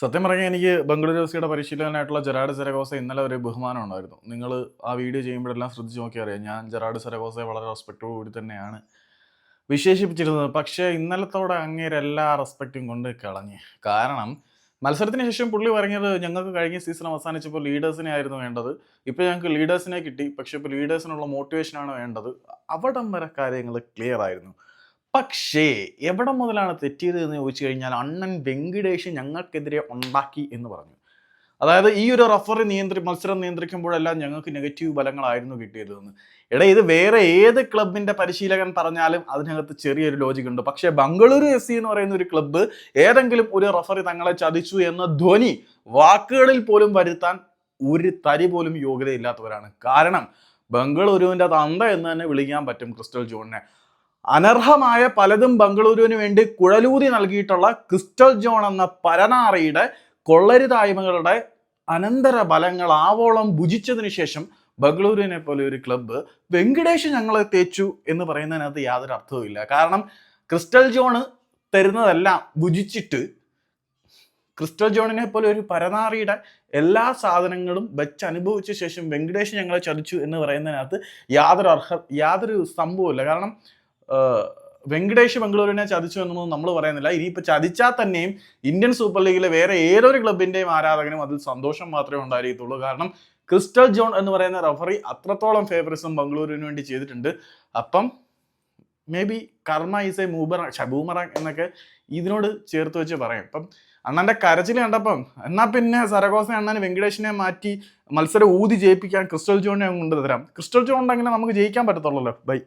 സത്യം പറഞ്ഞാൽ എനിക്ക് ബംഗളൂരു എഫ് സിയുടെ പരിശീലകനായിട്ടുള്ള ജെറാഡ് സെരഗോസ ഇന്നലെ ഒരു ബഹുമാനം ഉണ്ടായിരുന്നു. നിങ്ങൾ ആ വീഡിയോ ചെയ്യുമ്പോഴെല്ലാം ശ്രദ്ധിച്ച് നോക്കിയാൽ അറിയാം. ഞാൻ ജെറാഡ് സെരഗോസയെ വളരെ റെസ്പെക്റ്റോടു കൂടി തന്നെയാണ് വിശേഷിപ്പിച്ചിരുന്നത്. പക്ഷേ ഇന്നലത്തോടെ അങ്ങേര് എല്ലാ റെസ്പെക്റ്റും കൊണ്ട് കളഞ്ഞ്. കാരണം മത്സരത്തിന് ശേഷം പുള്ളി പറഞ്ഞത് ഞങ്ങൾക്ക് കഴിഞ്ഞ സീസൺ അവസാനിച്ചപ്പോൾ ലീഡേഴ്സിനെ ആയിരുന്നു വേണ്ടത്. ഇപ്പോൾ ഞങ്ങൾക്ക് ലീഡേഴ്സിനെ കിട്ടി. പക്ഷേ ഇപ്പോൾ ലീഡേഴ്സിനുള്ള മോട്ടിവേഷനാണ് വേണ്ടത്. അവിടം വരെ കാര്യങ്ങൾ ക്ലിയർ ആയിരുന്നു. പക്ഷേ എവിടെ മുതലാണ് തെറ്റിയത് എന്ന് ചോദിച്ചു കഴിഞ്ഞാൽ അണ്ണൻ വെങ്കിടേഷ് ഞങ്ങൾക്കെതിരെ ഉണ്ടാക്കി എന്ന് പറഞ്ഞു. അതായത് ഈ ഒരു റഫറി നിയന്ത്രി മത്സരം നിയന്ത്രിക്കുമ്പോഴെല്ലാം ഞങ്ങൾക്ക് നെഗറ്റീവ് ഫലങ്ങളായിരുന്നു കിട്ടിയതെന്ന്. എടാ ഇത് വേറെ ഏത് ക്ലബിന്റെ പരിശീലകൻ പറഞ്ഞാലും അതിനകത്ത് ചെറിയൊരു ലോജിക് ഉണ്ട്. പക്ഷേ ബംഗളൂരു എഫ് സി എന്ന് പറയുന്ന ഒരു ക്ലബ്ബ് ഏതെങ്കിലും ഒരു റഫറി തങ്ങളെ ചതിച്ചു എന്ന ധ്വനി വാക്കുകളിൽ പോലും വരുത്താൻ ഒരു തരി പോലും യോഗ്യതയില്ലാത്തവരാണ്. കാരണം ബംഗളൂരുവിന്റെ തന്ത എന്ന് തന്നെ വിളിക്കാൻ പറ്റും ക്രിസ്റ്റൽ ജോണിനെ. അനർഹമായ പലതും ബംഗളൂരുവിന് വേണ്ടി കുഴലൂതി നൽകിയിട്ടുള്ള ക്രിസ്റ്റൽ ജോൺ എന്ന പരനാറിയുടെ കൊള്ളരുതായ്മകളുടെ അനന്തര ഫലങ്ങൾ ആവോളം ഭുജിച്ചതിന് ശേഷം ബംഗളൂരുവിനെ പോലെ ഒരു ക്ലബ്ബ് വെങ്കടേഷ് ഞങ്ങളെ തേച്ചു എന്ന് പറയുന്നതിനകത്ത് യാതൊരു അർത്ഥവുമില്ല കാരണം ക്രിസ്റ്റൽ ജോണ് തരുന്നതെല്ലാം ഭുജിച്ചിട്ട് ക്രിസ്റ്റൽ ജോണിനെ പോലെ ഒരു പരനാറിയുടെ എല്ലാ സാധനങ്ങളും വെച്ച് അനുഭവിച്ച ശേഷം വെങ്കടേഷ് ഞങ്ങളെ ചതിച്ചു എന്ന് പറയുന്നതിനകത്ത് യാതൊരു അർഹ യാതൊരു സംഭവമില്ല കാരണം വെങ്കടേഷ് ബംഗളൂരുവിനെ ചതിച്ചു എന്നൊന്നും നമ്മൾ പറയുന്നില്ല. ഇനിയിപ്പോൾ ചതിച്ചാൽ തന്നെയും ഇന്ത്യൻ സൂപ്പർ ലീഗിലെ വേറെ ഏതൊരു ക്ലബിന്റെയും ആരാധകനും അതിൽ സന്തോഷം മാത്രമേ ഉണ്ടായിരിക്കത്തുള്ളൂ. കാരണം ക്രിസ്റ്റൽ ജോൺ എന്ന് പറയുന്ന റഫറി അത്രത്തോളം ഫേവറിസം ബംഗളൂരുവിന് വേണ്ടി ചെയ്തിട്ടുണ്ട്. അപ്പം may be karma is a മൂബർ boomerang എന്നൊക്കെ ഇതിനോട് ചേർത്ത് വെച്ച് പറയാം. അപ്പം അണ്ണന്റെ കരച്ചിൽ കണ്ടപ്പം എന്നാൽ പിന്നെ സരഗോസ അണ്ണൻ വെങ്കടേഷിനെ മാറ്റി മത്സരം ഊതി ജയിപ്പിക്കാൻ ക്രിസ്റ്റൽ ജോണിനെ കൊണ്ട് കൊണ്ടുതരാം. ക്രിസ്റ്റൽ ജോൺ ഉണ്ടെങ്കിൽ നമുക്ക് ജയിക്കാൻ പറ്റത്തുള്ളല്ലോ. ബൈ.